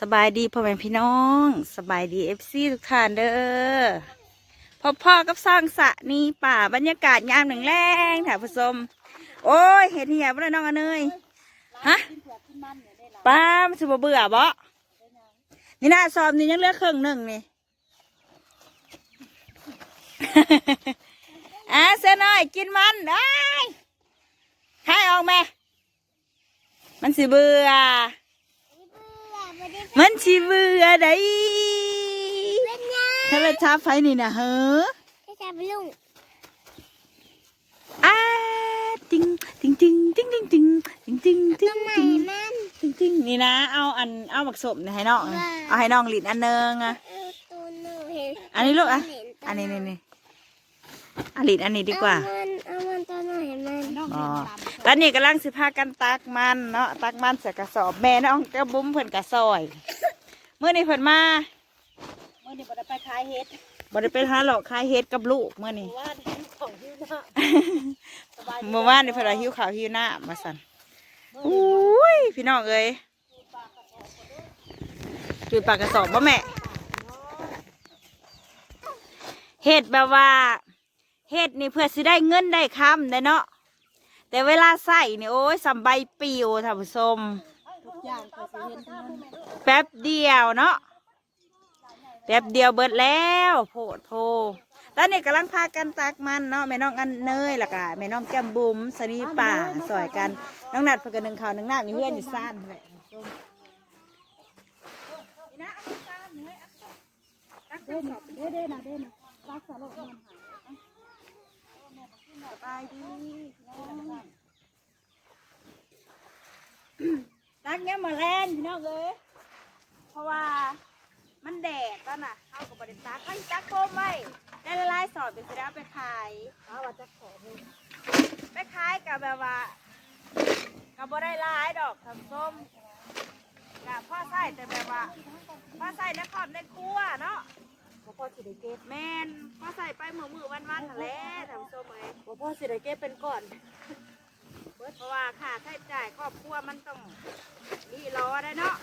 สบายดีพ่อแม่พี่น้อง สบายดีเอฟซีทุกท่านเด้อพ่อพ่อกับสร้างสระนี่ป่าบรรยากาศยามหนึ่งแรงถ่ายผสม โอ้ย เห็นเหี้ยบ่ได้น้องอันเนยฮะป้ามันสิบ่เบื่อบ่นี่น่าซ้อมนี่ยังเหลือครึ่งหนึ่งนี่อะเส้นน้อยกินมันได้ให้ออกแม่มันสิเบื่อ มันชีเบื่อได้ถ้าเราชาไฟนี่นะเฮ้อไม่ใช่ปลุงอ้าติงติงติงติงติงติงติงติงติงใหม่ติงมันติงติงนี่นะ เอาอันเอาบักสมนี่ให้น้องว้าเอาให้น้องหลินอันเนึงอะเออตัวหนูเห็นอันนี้ลูกอะเห็อันนี้นี่นี่อันหลินอันนี้ดีกว่า เอมันเอามันตัว หนูเห็นมันอ๋อแล้วนี่กำลังสิพากันตักมันเนาะตักมันใส่กระสอบแม่น้องก็บุ้มเพิ่นกระซอยเมื่อนี้เพิ่นมาเมื่อนี้บ่ได้ไปขายเฮ็ดบ่ได้ไปหาหลอกขายเฮ็ดกับลูกเมื่อนี้ว่าเห็นของที่หน้าสบายดีเมื่อวานนี่เพิ่นว่าหิวข้าวหิวน้ำมาสั่นอุ้ยพี่น้องเอ้ยจุดปากกระสอบบ่แม่เฮ็ดแบบว่า เฮ็ดนี่เพื่อสิได้เงินได้คำได้เนาะแต่เวลาใส่นี่โอ้ยสำใบปิวท่านผู้ชมทุกอย่างก็สิเห็นทั้งนั้นแป๊บเดียวเนาะแป๊บเดียวเบิดแล้วโพดโพตอนนี้กำลังพากันตักมันเนาะแม่น้องอันเนยล้วก็แม่น้องแก้มบุ๋มสนีป่าสอยกันน้องนัดเพื่นกันหนึ่งข้าวหนึ่งหน้ำนี่เพื่อนอยู่ซ่านแหละ สบายดีตักเนี้ยมาแรงพี่น้องเอ้ยเพราะว่ามันแดดตอนน่ะเข้ากับบริษัทเขาตักโคมไว้ได้ละลายสอดเป็นเสร็จแล้วไปขายเอาว่าจะขอมือไปขายกับแบบว่ากับบ่ได้หลายดอกทำส้มกับพ่อใส่แต่แบบว่าพ่อใส่ในครอบในครัวเนาะ บ่พ่อสิได้เก็บแมนพ่อใส่ไปมือมือวันวันๆนั่นแหละทำส้มเอ้ยบ่พ่อสิได้เก็บเป็นก่อนเพราะว่าค่าใช้จ่ายครอบครัวมันต้องดีรอได้เนาะ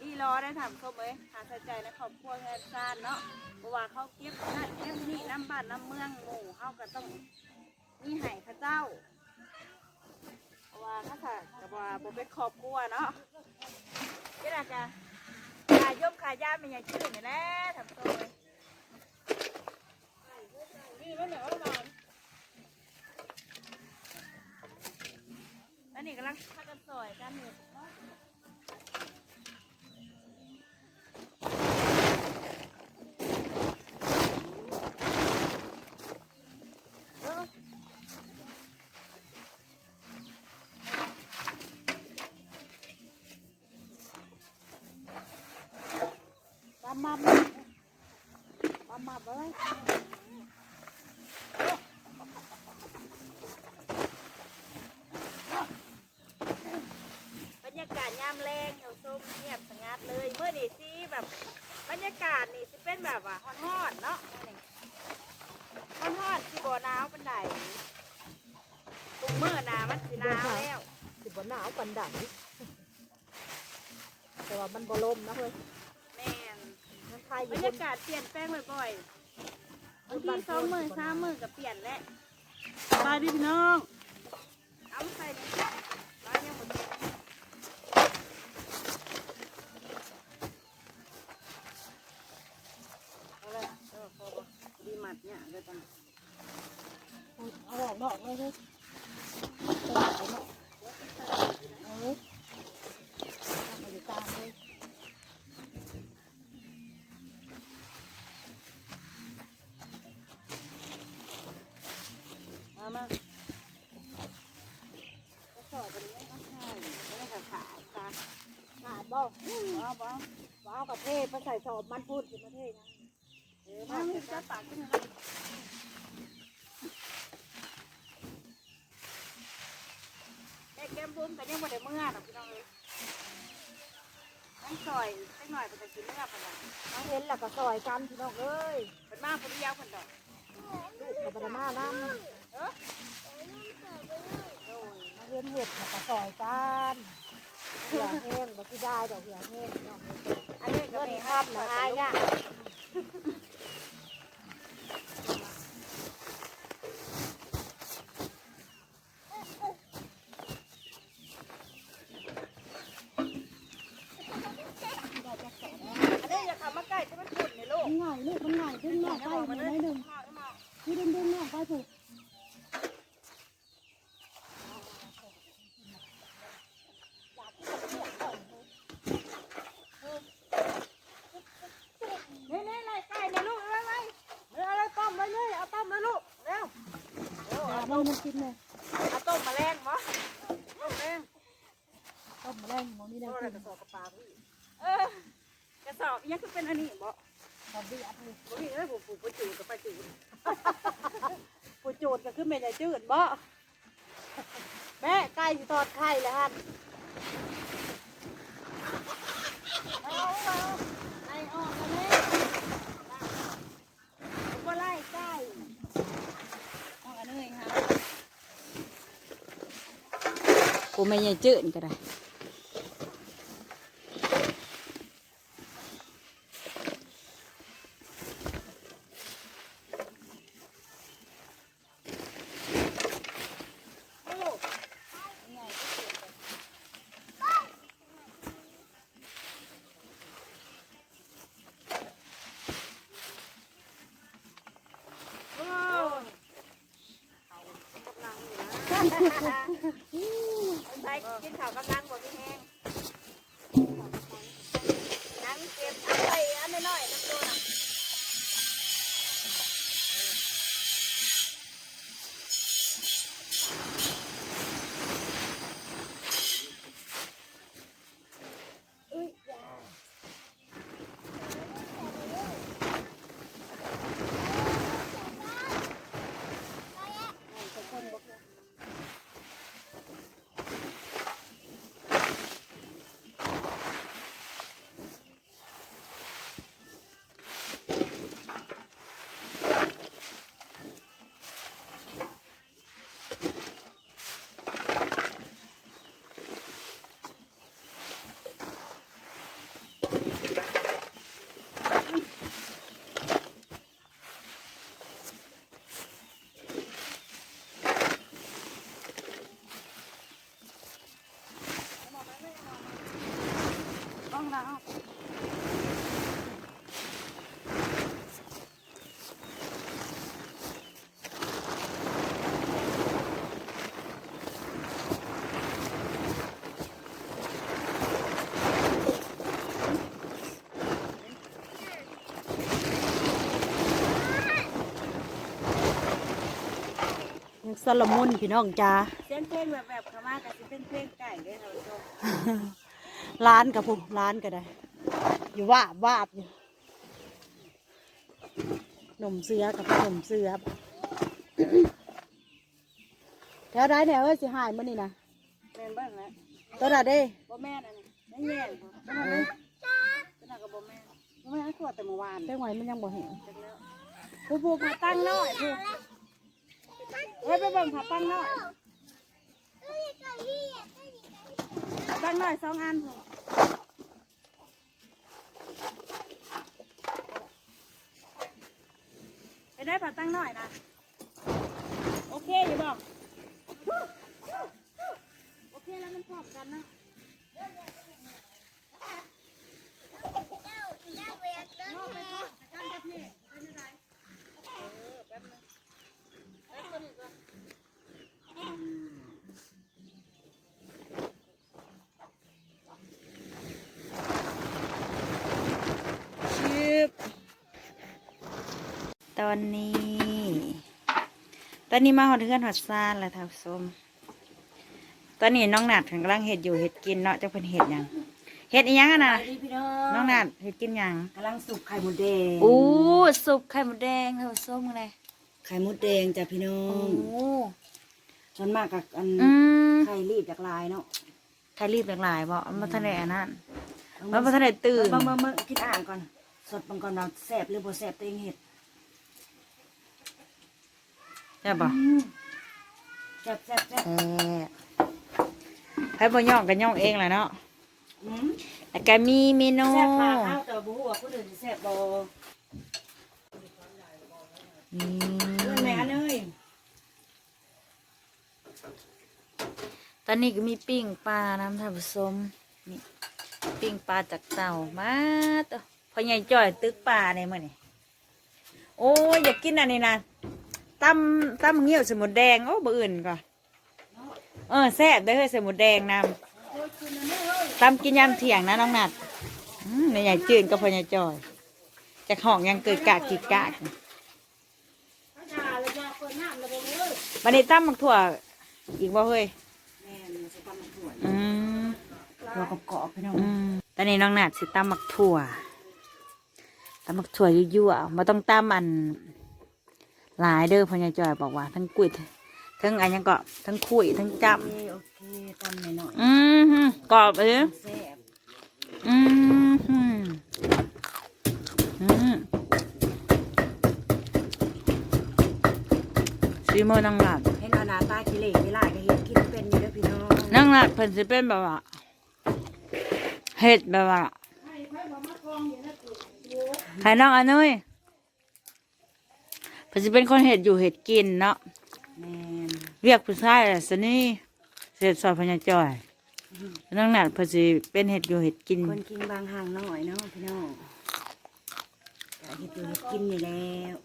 ดีรอได้ทำส้มเอ้ยค่าใช้จ่ายในครอบครัวแทนซานเนาะเพราะว่าเขาเก็บนั่นเก็บนี่น้ำบ้านน้ำเมืองหมู่เขาก็ต้องมีให้เข้าเจ้าเพราะว่าถ้าค่ะกับว่าบ่เป็นครอบครัวเนาะนี่แหละจ้ะขายยมขายยาเป็นอย่างชื่อนี่แหละทำตัวนี่มันเหนียวนอนแล้วนี่กำลังพักกันซอยกันอยู่เนาะ ตามาตามาเอ้ยบรรยากาศยามแรงเอาส้มเงียบสงัดเลยเมื่อนี่สิแบบบรรยากาศนี่สิเป็นแบบว่าฮอนๆเนาะฮอนๆสิบ่หนาวปานใดตุกมื่อหนามันสิหนาวแล้วสิบ่หนาวปานใดแต่ว่ามันบ่ลมนะเฮ้ยแม่น มันไทยอบรยู่รบยากาศเปลี่ยนแปลงบ่อยๆบางทีสองมือสามมือก็เปลี่ยนแล้ว สบายดีพี่น้อง เอามาใส่ในร้านยังหมดเลยเอาเลยเออพอบ่ดีหมัดเนี่ยเดี๋ยวตอนนี้ เอาออกนอกเลยเฮ้ยเออทำมาอยู่กลางเลย มามาก็สอบไปเลยก็ใช่ไม่ได้ขาขาตา ขาดบ่ เอาบ่ว้ากับเทศมาใส่สอบมันพูดสิมาเทศนะเออมามึงจะปากขึ้นเลยแม่แก้มบุ้มแต่ยังบ่ได้เมื่อหรอกพี่น้องเอ้ยนั่งซอยสักหน่อยเป็นจะกินเมื่อปานใดมาเห็นแล้วก็ซอยกันพี่น้องเอ้ยเป็นมากคนเดียวคนดอกลูกกับปนาน้ำเออมาเห็นเห็ดแล้วก็ซอยกัน เหี่ยแห้งบ่ได้ดอกเหี่ยแห้งอันนี้ก็เงินมีครับนะอายะ อันนี้อย่าขับมาใกล้จะมันฝุ่นนี่ลูก มันง่ายลูกมันง่ายดึงนอกไปหน่อยหนึ่งที่ดึงดึงนอกไปถูก นี่นี่ไล่ไก่เนี่ยลูกไล่ไล่เนื้ออะไรต้มไว้เลยเอาต้มเลยลูกเร็ว อย่ามันมัน กินเลยเอาต้มมาแรงมั้ต้มแรงต้มแรงมองนี่ได้ต้มอะไรกินกระสอบกระปาพี่เออกระสอบยังคือเป็นอันนี้บ่ตอนที่อัดนี่บ่มีแล้วผมผมจูดกับไปจูดผู้โจทย์ก็คือแม่ใหญ่จืดบ่แม่ไก่สิทอดไข่แล้วฮะเอาเอาไล่ออกมาเลยผมก็ไล่ไก่เอาอันนี้ค่ะ กูแม่ใหญ่จืดก็ได้โอ้ใส่ กินข้าวกำลังบ่มีแห้งนั่งเก็บเอาไปอันน้อยๆน้ำตัวน่ะ ยังสลมุนพี่น้องจ้าเสียงเพลงแบบแบบเขามากับสิเป็นเพลงไก่เลยค่ะผู้ชมร้านกับผู้ร้านก็ได้ อยู่ว่าบวาบอยู่หนุ่มเสือกับหนุ่มเสือแถวใดเนี่ยเอ้ยสิหายมื้อนี่นะแม่นเบ้างนะตัวน่ะเด้บ่แม่นอันนี้ไม่แย่งบ่เป็นอะไรเป็นอะไรกับบ่แม่นบ่แม่นให้ขวดแต่เมื่อวานเจ้าไหวมันยังบ่เห็นจักแล้วผู้ผู้ผาตั้งน้อยผู้ เฮ้ยไปเบิ่งผาตั้งน้อยผาตั้งน้อยสองอันไปได้ผาตั้งน้อยนะโอเคอยู่บ่โอเคแล้วมันพร้อมกันนะชิบต อนนี้ ตอนนี้มาหอดเทือนหอดซานแล้วท่านผู้ชมตอนนี้น้องนัดกำลังเห็ดอยู่เห็ดกินเนาะจะเป็นเห็ดหยังเห็ดอีหยังอะนะดีพี่น้อน้องนัดเห็ดกินหยังกำลังสุกไข่หมูแดงอู้สุปไข่มดแดงท่านผู้ชมเลยไข่มดแดงจ้ะพี่น้อโอ้งส่วนมากกับอันอืมไข่รีบจากลายเนาะไข่รีบหลายๆบ่มันบ่ทันได้อันนั้นมันบ่ทันได้ตื่นเบิ่งเบิ่งเบิ่งคิดอ่านก่อน สดบางก่อนเราแสบหรือบ่แสบตัวเองเห็ด ใช่บ่แสบแสบแสบเออให้บ่ย่องกันย่องเองแหละเนาะอืมแล้วก็มีเมนู แซ่บปลาข้าวแต่บุหัวคนอื่นสิแซ่บบ่นี่เพื่อนแม่เนยตอนนี้ก็มีปิ้งปลาน้ำท่านผู้ชมนี่ปิ้งปลาจากเต่ามาตัวพอใหญ่จ่อยตึกปลาในมื่อนี่โอ้ยอยากกินอันนี้นะ ตำตำเงี้ยวสมุนแดงโอ้บ่อื่นก่อนเออแซ่บได้เฮ้ยสมุนแดงนำตำกินยามเที่ยงนะน้องนัดในใหญ่จืดกับพอใหญ่จ่อยจากห้องยังเกิดกากกิกกากวันนี้ตำมักถั่วอีกบ่เฮ้ยแม่มันจะตำมะกรูดอืมตัวกรอบพี่น้องตอนนี้น้องนาดสิตำมักถั่วตำมักถั่วยั่วๆมาต้องตำอัน หลายเด้อพ่อใหญ่จอยบอกว่า ทั้งกุยทั้งอันยังก็ทั้งคุยทั้งจโอเคโอเคตำหน่อยำอืมฮึกรอบเอ้ยๆแซ่บอืมฮึอืมซีโมน้องนาดเห็นว่าหน้าตาขี้เหร่ขี้หลายก็เฮ็ดกินเป็นอยู่เด้อพี่น้องน้องนาดเพิ่นสิเป็นแบบว่าเห็ดแบบว่าใครน้องอันนุ้ย เพิ่นสิเป็นคนเห็ดอยู่เห็ดกินเนาะแม่นเรียกผู้ชายอะสนี่เสร็จสอบพญาจอยน้องนัดเพอสิเป็นเห็ดอยู่เห็ดกิน คนกินบางห่างน้อยเนาะพี่น้องก็เฮ็ดอยู่เฮ็ดกินนี่แล้ว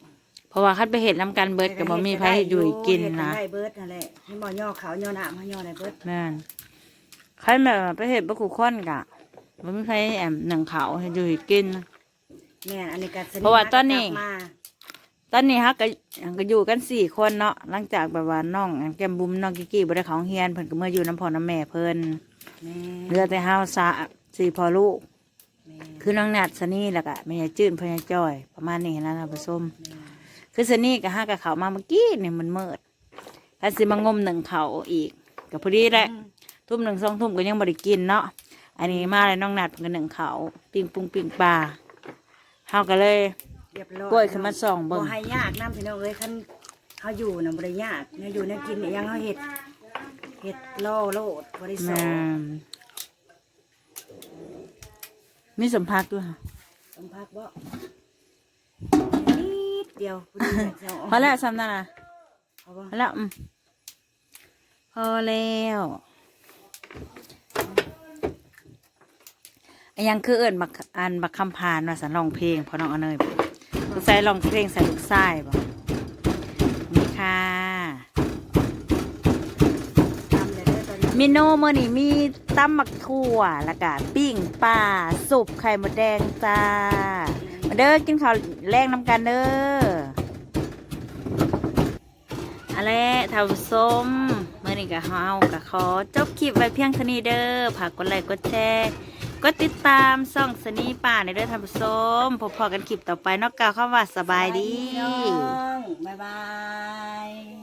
เพราะว่าคัดไปเห็ดน้ำกันเบิดกับบ่มีไผเห็ดอยู่เห็ดกินนะได้เบิดนั่นแหละให้บ่ย่อขาวย่อหน้ามาย่อได้เบิดแม่นคันแบบว่าไปเห็ดบะกุค้อนกะบ่มีไผแอมหนังเขาวเห็ดอยู่เห็ดกินแม่นอันนี้ก็สนิทเพราะว่าตอนนี้กลับมา ตอนนี้ฮักก็ก็อยู่กันสี่คนเนาะหลังจากแบบว่าน้องแก้มบุ้มน้องกิกกี้บ่ได้เขาโรงเฮียนเพิ่นก็เมื่ออยู่น้ำพ่อน้ำแม่เพิ่นแม่เหลือแต่เฮาสะสี่พ่อลูกแม่คือน้องนัดสนี่แล้วก็แม่ยายจื้นพญาจ้อย ประมาณนี้นะท่านผู้ชมคือสนี่กับห้ากับเขามาเมื่อกี้เนี่ยมันมืดถ้าสิมางมหนึ่งเขาอีกกับพอดีแหละทุ่มหนึ่งสองทุ่มก็ยังบริกินเนาะอันนี้มาเลยน้องนัดเพิ่นกันหนึ่งเขาปิ้งปุ้งปิ้งปลาเฮาก็เลย เรียบร้อยกล้วยขึ้นมาส่องเบิ่บ่งให้ยากนํพี่น้องเอ้ยคันเฮาอยู่น่ะบ่ได้ยากเนื้ออยู่เนื้อกินเนี่ยยังเฮาเฮ็ดเฮ็ดล่อโลดบ่ได้สอแม่นมีสัมผัสด้วยค่ะสัมผัสบ่นิดเดียวพอดีแหละจะเาพอแล้วซ้ำนั่นนะเอาบ่พอแล้วอืมพอแล้วอันยังคือเอิญบักอันบักคำพานมาสันร้องเพลงเพอน้องเอาเนยลูก ใส่ร้องเพลงใส่ลูกไส้บ่นี่ค่ะทำเลยเด้อตอนนี้เมนูเมื่อนี้มีตำมักถั่วแล้วก็ปิ้งปลาสุปไข่มดแดงจ้า มาเด้อกินข้าวแรงน้ำกันเด้ออะไรท่านผู้ชมเมื่อนี้ก็เฮาก็ขอจบคลิปไว้เพียงเท่านี้เด้อฝากกดไลค์กดแชร์ ก็ติดตามส่องสนีป่าในเด้อท่านผู้ชมพบพอกันคลิปต่อไปนอกกล่าวคำว่าสบายดี บ๊ายบาย